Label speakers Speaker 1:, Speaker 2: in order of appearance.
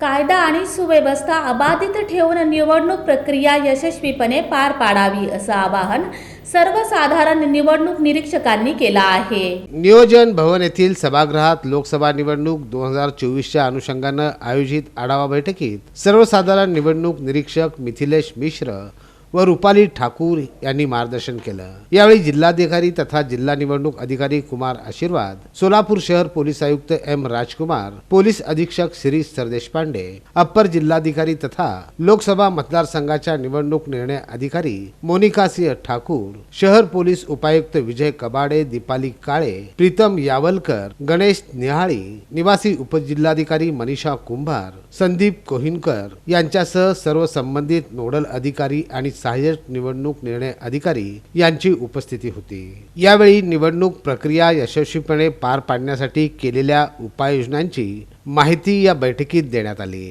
Speaker 1: कायदा आणि सुव्यवस्था अबाधित ठेवून निवडणूक प्रक्रिया यशस्वीपणे पार पाडावी असं आवाहन सर्वसाधारण निवडणूक निरीक्षकांनी केलं आहे.
Speaker 2: नियोजन भवन येथील सभागृहात लोकसभा निवडणूक दोन हजार चोवीसच्या अनुषंगानं आयोजित आढावा बैठकीत सर्वसाधारण निवडणूक निरीक्षक मिथिलेश मिश्र व रुपाली ठाकूर यांनी मार्गदर्शन केलं. यावेळी जिल्हाधिकारी तथा जिल्हा निवडणूक अधिकारी कुमार आशीर्वाद सोलापूर शहर पोलीस आयुक्त एम राजकुमार पोलीस अधीक्षक शिरीष सरदेशपांडे अप्पर जिल्हाधिकारी तथा लोकसभा मतदारसंघाच्या निवडणूक निर्णय अधिकारी मोनिका सिंह ठाकूर शहर पोलीस उपायुक्त विजय कबाडे दीपाली काळे प्रीतम यावलकर गणेश निहाळी निवासी उपजिल्हाधिकारी मनीषा कुंभार संदीप कोहिनकर यांच्यासह सर्व संबंधित नोडल अधिकारी आणि सहाय्यक निवडणूक निर्णय अधिकारी यांची उपस्थिती होती. यावेळी निवडणूक प्रक्रिया यशस्वीपणे पार पाडण्यासाठी केलेल्या उपाययोजनांची माहिती या बैठकीत देण्यात आली.